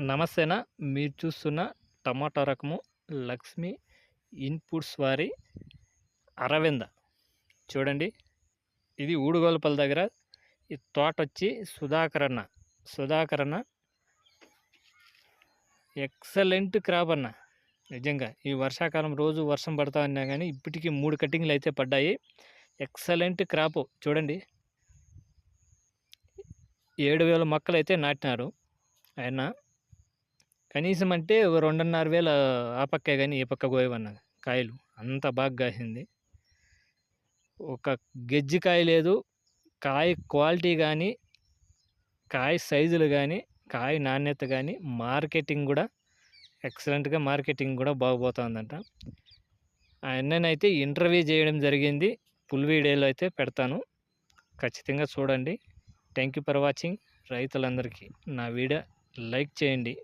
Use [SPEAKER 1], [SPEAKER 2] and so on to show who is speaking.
[SPEAKER 1] నమస్తేనా? మీరు చూస్తున్న టమాటా రకము లక్ష్మి ఇన్పుట్స్ వారి అరవింద. చూడండి ఇది ఊడుగోలపల్లి దగ్గర ఈ తోట వచ్చి సుధాకరన్న. సుధాకరన్న ఎక్సలెంట్ క్రాప్ అన్న. నిజంగా ఈ వర్షాకాలం రోజు వర్షం పడతా ఉన్నా కానీ ఇప్పటికీ మూడు కటింగ్లు అయితే పడ్డాయి. Excellent crop. చూడండి. ఏడు వేల మొక్కలు అయితే నాటినారు. ఆయన కనీసం అంటే ఓ రెండున్నర వేల ఆ పక్కే కానీ ఈ పక్క కోయవన్న కాయలు. అంత బాగా కాసింది. ఒక గెజ్జి కాయ లేదు. కాయ క్వాలిటీ కానీ కాయ సైజులు కానీ కాయ నాణ్యత కానీ మార్కెటింగ్ కూడా ఎక్సలెంట్గా మార్కెటింగ్ కూడా బాగుపోతుందంట. ఆయననైతే ఇంటర్వ్యూ చేయడం జరిగింది. ఫుల్ వీడియోలో అయితే పెడతాను. ఖచ్చితంగా చూడండి. Thank you for watching. రైతులందరికీ నా వీడియో లైక్ చేయండి.